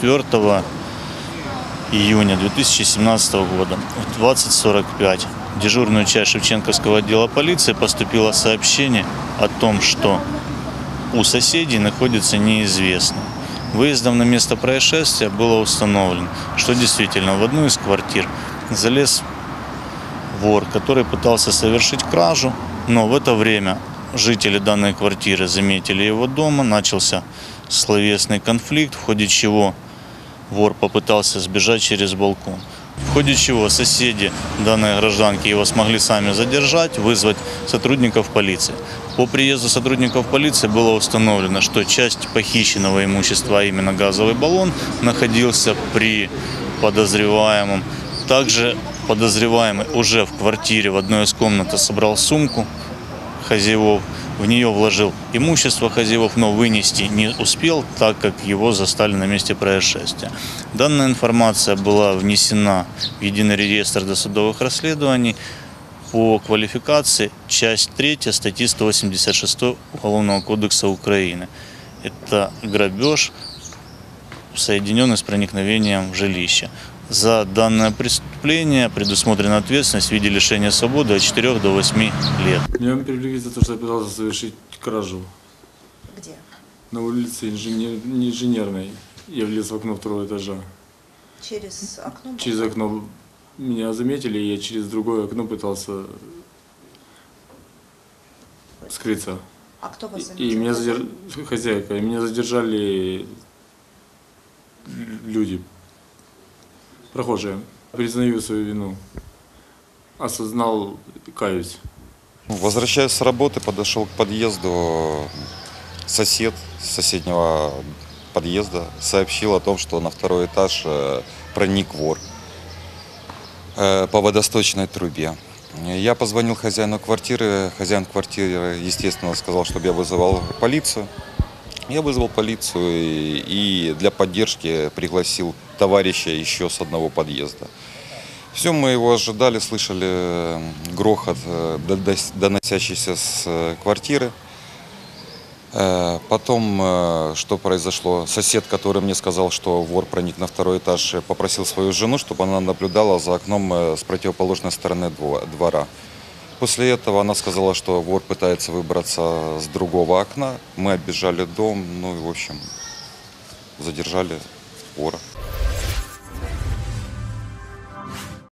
24 июня 2017 года в 20.45 в дежурную часть Шевченковского отдела полиции поступило сообщение о том, что у соседей находится неизвестный. Выездом на место происшествия было установлено, что действительно в одну из квартир залез вор, который пытался совершить кражу, но в это время жители данной квартиры заметили его дома, начался словесный конфликт, в ходе чего вор попытался сбежать через балкон. В ходе чего соседи данной гражданки его смогли сами задержать, вызвать сотрудников полиции. По приезду сотрудников полиции было установлено, что часть похищенного имущества, а именно газовый баллон, находился при подозреваемом. Также подозреваемый уже в квартире в одной из комнат собрал сумку хозяевов, в нее вложил имущество хозяевов, но вынести не успел, так как его застали на месте происшествия. Данная информация была внесена в единый реестр досудовых расследований по квалификации, часть 3 статьи 186 Уголовного кодекса Украины. Это грабеж, соединенный с проникновением в жилище. За данное преступление предусмотрена ответственность в виде лишения свободы от 4 до 8 лет. Меня привлекли за то, что я пытался совершить кражу Где? на улице инженер... не инженерной. Я влез в окно второго этажа. Через окно? Через окно меня заметили, и я через другое окно пытался скрыться. А кто вас И- заметил? И меня задержали, хозяйка, и меня задержали люди, прохожие. Признаю свою вину. Осознал, каюсь. Возвращаясь с работы, подошел к подъезду сосед соседнего подъезда, сообщил о том, что на второй этаж э, проник вор э, по водосточной трубе. Я позвонил хозяину квартиры, хозяин квартиры, естественно, сказал, чтобы я вызывал полицию. Я вызвал полицию и для поддержки пригласил товарища еще с одного подъезда. Все, мы его ожидали, слышали э, грохот, э, донос- доносящийся с э, квартиры. Потом, что произошло, сосед, который мне сказал, что вор проник на второй этаж, попросил свою жену, чтобы она наблюдала за окном с противоположной стороны дво- двора. После этого она сказала, что вор пытается выбраться с другого окна. Мы оббежали дом, ну и, в общем, задержали вора.